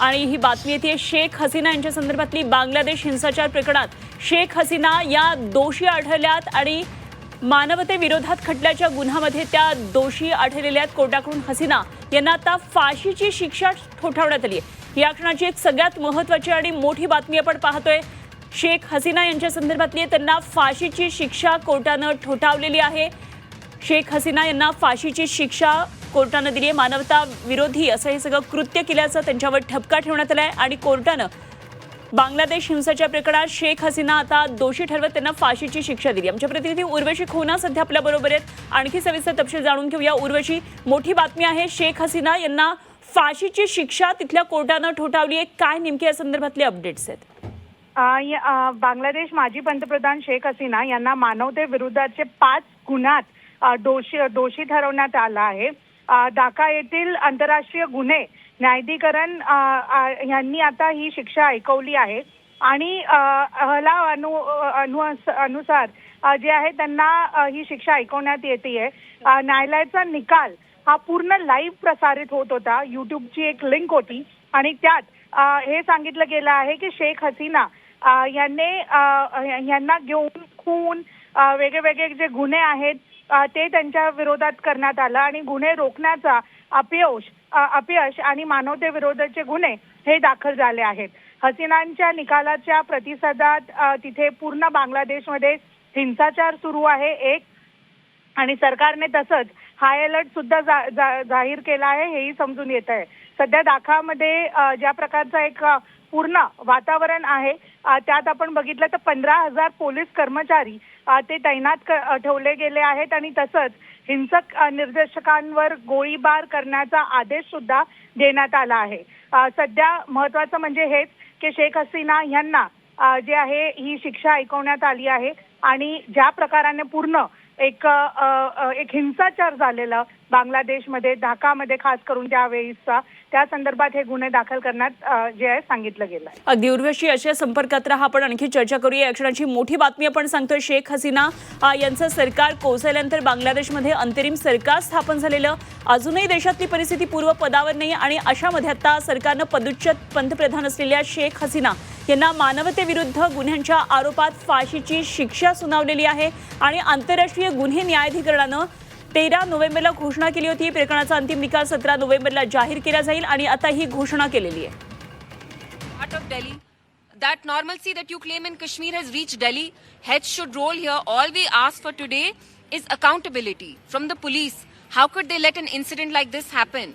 आणि ही बातमी येते शेख हसीना यांच्या संदर्भातली बांगलादेश हिंसाचार प्रकरणात. शेख हसीना या दोषी आढळल्यात आणि मानवतेविरोधात खटल्याच्या गुन्ह्यामध्ये त्या दोषी आढळलेल्या आहेत. कोर्टाकडून हसीना यांना आता फाशीची शिक्षा ठोठावण्यात आली आहे. या क्षणाची एक सगळ्यात महत्वाची आणि मोठी बातमी आपण पाहतोय. शेख हसीना यांच्या संदर्भातली त्यांना फाशीची शिक्षा कोर्टानं ठोठावलेली आहे. शेख हसीना यांना फाशीची शिक्षा कोर्टानं दिली आहे. मानवता विरोधी असं हे सगळं कृत्य केल्याचं त्यांच्यावर ठपका ठेवण्यात आला आहे आणि कोर्टानं बांगलादेश हिंसाच्या प्रकरणात शेख हसीना आता दोषी ठरवत त्यांना फाशीची शिक्षा दिली. आमच्या प्रतिनिधी उर्वशी खोना सध्या आपल्या बरोबर आहेत. आणखी सविस्तर तपशील जाणून घेऊया. उर्वशी मोठी बातमी आहे शेख हसीना यांना फाशीची शिक्षा तिथल्या कोर्टानं ठोठावली आहे. काय नेमके या संदर्भातले अपडेट्स आहेत? बांगलादेश माजी पंतप्रधान शेख हसीना यांना मानवतेविरुद्धाचे पाच गुन्ह्यात दोषी दोषी ठरवण्यात आला आहे. ढाका येथील आंतरराष्ट्रीय गुन्हे न्यायाधिकरण यांनी आता ही शिक्षा ऐकवली आहे. आणि अहला अनु अनु अनुसार जे आहे त्यांना ही शिक्षा ऐकवण्यात येते आहे न्यायालयाचा निकाल हा पूर्ण लाईव्ह प्रसारित होत होता. युट्यूबची एक लिंक होती. आणि त्यात हे सांगितलं गेलं आहे की शेख हसीना यांनी यांना घेऊन खून वेगळे वेगळे जे गुन्हे आहेत ते त्यांच्या विरोधात करण्यात आलं आणि गुन्हे रोखण्याचा अपयश अपयश आणि मानवतेविरोधाचे गुन्हे हे दाखल झाले आहेत. हसीनांच्या निकालाच्या प्रतिसादात तिथे पूर्ण बांगलादेशमध्ये हिंसाचार सुरू आहे एक. आणि सरकारने तसंच हाय अलर्ट सुद्धा जा, जाहीर केला आहे हेही समजून येत आहे. सध्या दाखामध्ये ज्या प्रकारचा एक पूर्ण वातावरण आहे त्यात आपण बघितलं तर पंधरा हजार पोलीस कर्मचारी ते तैनात ठेवले गेले आहेत आणि तसंच हिंसक निर्देशकांवर गोळीबार करण्याचा आदेश सुद्धा देण्यात आला आहे. सध्या महत्वाचं म्हणजे हेच की शेख हसीना यांना जे आहे ही शिक्षा ऐकवण्यात आली आहे आणि ज्या प्रकाराने पूर्ण एक एक हिंसाचार झालेला बांगलादेशमध्ये ढाकामध्ये खास करून त्यावेळीचा त्या संदर्भात हे गुन्हे दाखल करण्यात जे आहे सांगितलं गेलं अगदी उर्वशी अशा संपर्कात राहा. आपण आणखी चर्चा करूया. या क्षणाची मोठी बातमी आपण सांगतोय. शेख हसीना यांचं सरकार कोसळल्यानंतर बांगलादेशमध्ये अंतरिम सरकार स्थापन झालेलं. अजूनही देशातली परिस्थिती पूर्व पदावर नाही आणि अशामध्ये आता सरकारनं पदच्युत पंतप्रधान असलेल्या शेख हसीना यांना मानवतेविरुद्ध गुन्ह्यांच्या आरोपात फाशीची शिक्षा सुनावलेली आहे आणि आंतरराष्ट्रीय गुन्हे न्यायाधिकरणानं तेरा नोव्हेंबरला घोषणा केली होती प्रकरणाचा अंतिम निकाल सतरा नोव्हेंबरला जाहीर केला जाईल आणि आता ही घोषणा केलेली आहे part of Delhi. That normalcy that you claim in Kashmir has reached Delhi. Heads should roll here. All we ask for today is accountability from the police. How could they let an incident like this happen?